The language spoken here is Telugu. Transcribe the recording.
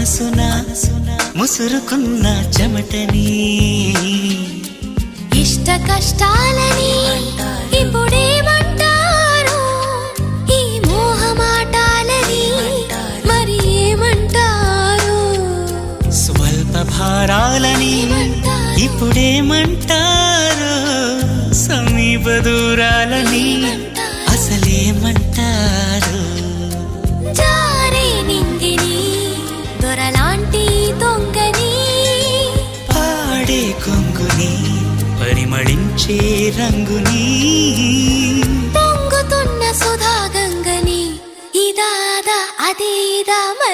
మనసున ముసురుకున్న చెమటని. ఇష్ట కష్టాలని ఇప్పుడేమంటారు ఈ మోహమాటాలని మరి ఏమంటారు? స్వల్ప భారాలని ఇప్పుడేమంటారు సమీప దూరాలని కొంగుని పరిమళించే రంగుని. పొంగుతున్న సుధాగంగని ఇదాదా అదేదా మరి?